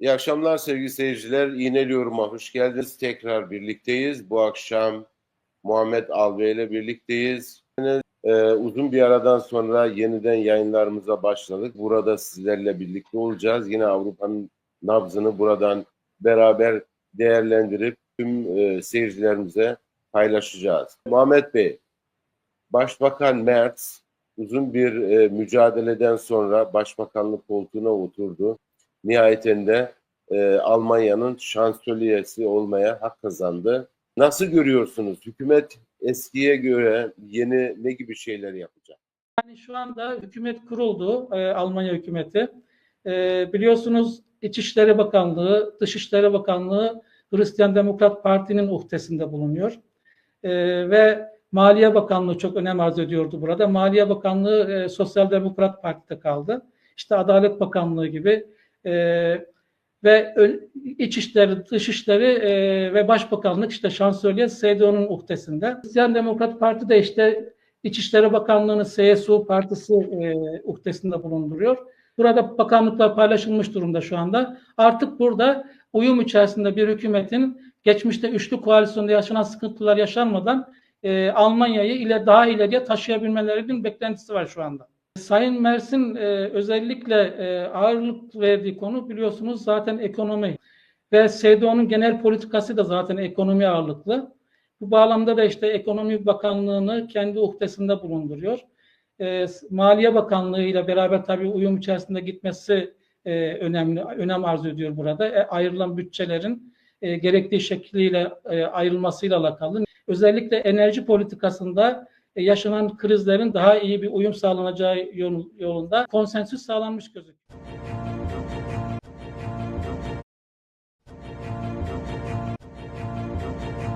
İyi akşamlar sevgili seyirciler. İğneli Yorum'a hoş geldiniz. Tekrar birlikteyiz. Bu akşam Muhammed Alve ile birlikteyiz. Ee, uzun bir aradan sonra yeniden yayınlarımıza başladık. Burada sizlerle birlikte olacağız. Yine Avrupa'nın nabzını buradan beraber değerlendirip tüm e, seyircilerimize paylaşacağız. Muhammed Bey, Başbakan Merz uzun bir e, mücadeleden sonra başbakanlık koltuğuna oturdu. Nihayetinde e, Almanya'nın şansölyesi olmaya hak kazandı. Nasıl görüyorsunuz? Hükümet eskiye göre yeni ne gibi şeyler yapacak? Yani şu anda hükümet kuruldu, e, Almanya hükümeti. E, biliyorsunuz İçişleri Bakanlığı, Dışişleri Bakanlığı Hristiyan Demokrat Parti'nin uhdesinde bulunuyor. E, ve Maliye Bakanlığı çok önem arz ediyordu burada. Maliye Bakanlığı e, Sosyal Demokrat Parti'de kaldı. İşte Adalet Bakanlığı gibi e, ve ö- İçişleri, Dışişleri e, ve Başbakanlık işte şansölye SDO'nun uhdesinde. Hristiyan Demokrat Parti de işte İçişleri Bakanlığı'nı CSU Partisi e, uhdesinde bulunduruyor. Burada bakanlıklar paylaşılmış durumda şu anda. Artık burada uyum içerisinde bir hükümetin geçmişte üçlü koalisyonda yaşanan sıkıntılar yaşanmadan e, Almanya'yı ile daha ileriye taşıyabilmelerinin beklentisi var şu anda. Sayın Mersin e, özellikle e, ağırlık verdiği konu biliyorsunuz zaten ekonomi ve SDO'nun genel politikası da zaten ekonomi ağırlıklı. Bu bağlamda da işte Ekonomi Bakanlığı'nı kendi uhdesinde bulunduruyor. E, Maliye Bakanlığı ile beraber tabii uyum içerisinde gitmesi e, önemli, önem arz ediyor burada. E, ayrılan bütçelerin e, gerektiği şekliyle e, ayrılmasıyla alakalı. Özellikle enerji politikasında yaşanan krizlerin daha iyi bir uyum sağlanacağı yol- yolunda konsensüs sağlanmış gözüküyor.